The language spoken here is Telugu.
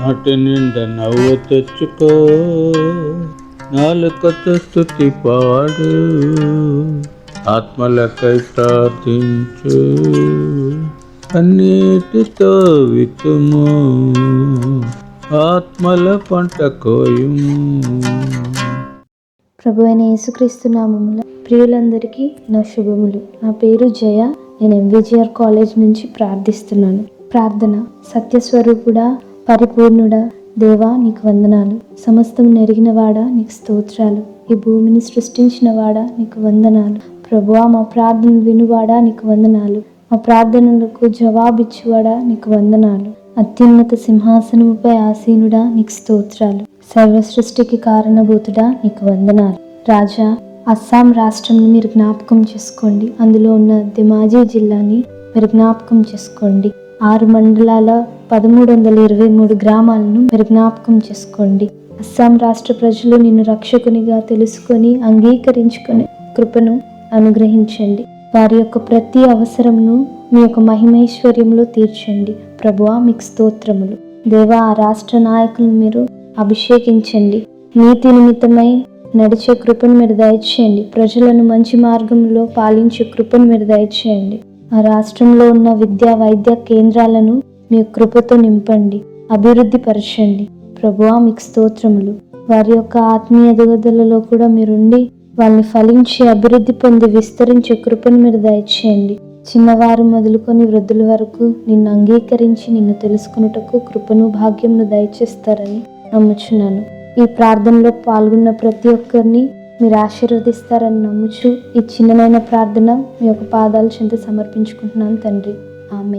నాటి నిండా నవ్వు తెచ్చుకో. నాలుకతో స్థుతి పాడు. ఆత్మలకై ప్రార్థించు. అన్నిటితో వితుము ఆత్మల పంట కోయుము. ప్రభు అయిన యేసుక్రీస్తు నామముల ప్రియులందరికీ నా శుభములు. నా పేరు జయ. నేను ఎంవిజిఆర్ కాలేజ్ నుంచి ప్రార్థిస్తున్నాను. ప్రార్థన సత్యస్వరూపుడా పరిపూర్ణుడా. దేవా నీకు వందనాలు. సమస్తం నెరిగినవాడా నీకు స్తోత్రాలు. ఈ భూమిని సృష్టించిన వాడా నీకు వందనాలు. ప్రభువా మా ప్రార్థన వినువాడా నీకు వందనాలు. మా ప్రార్థనలకు జవాబిచ్చువాడా నీకు వందనాలు. అత్యున్నత సింహాసనముపై ఆసీనుడా నీకు స్తోత్రాలు. సర్వ సృష్టికి కారణభూతుడా నీకు వందనాలు. రాజా అస్సాం రాష్ట్రంని మీరు జ్ఞాపకం చేసుకోండి. అందులో ఉన్న దిమాజీ జిల్లాని మీరు జ్ఞాపకం చేసుకోండి. ఆరు మండలాల పదమూడు వందల ఇరవై మూడు గ్రామాలను మీరు జ్ఞాపకం చేసుకోండి. అస్సాం రాష్ట్ర ప్రజలు నిన్ను రక్షకునిగా తెలుసుకొని అంగీకరించుకునే కృపను అనుగ్రహించండి. వారి యొక్క ప్రతి అవసరంను మీ యొక్క మహిమైశ్వర్యంలో తీర్చండి. ప్రభువా మీకు స్తోత్రములు. దేవా ఆ రాష్ట్ర నాయకులను మీరు అభిషేకించండి. నీతి నిమిత్తమై నడిచే కృపను మీరు దయచేయండి. ప్రజలను మంచి మార్గంలో పాలించే కృపను మీరు దయచేయండి. ఆ రాష్ట్రంలో ఉన్న విద్యా వైద్య కేంద్రాలను మీ కృపతో నింపండి అభివృద్ధి పరచండి. ప్రభువా మీకు స్తోత్రములు. వారి యొక్క ఆత్మీయ ఎదుగుదలలో కూడా మీరుండి వాళ్ళని ఫలించి అభివృద్ధి పొంది విస్తరించే కృపను మీరు దయచేయండి. చిన్నవారు మొదలుకొని వృద్ధుల వరకు నిన్ను అంగీకరించి నిన్ను తెలుసుకున్నటకు కృపను భాగ్యమును దయచేస్తారని నమ్ముచున్నాను. ఈ ప్రార్థనలో పాల్గొన్న ప్రతి ఒక్కరిని మీరు ఆశీర్వదిస్తారని నమ్ముచు ఈ చిన్నమైన ప్రార్థన మీ యొక్క పాదాల చెంత సమర్పించుకుంటున్నాను తండ్రి. ఆమె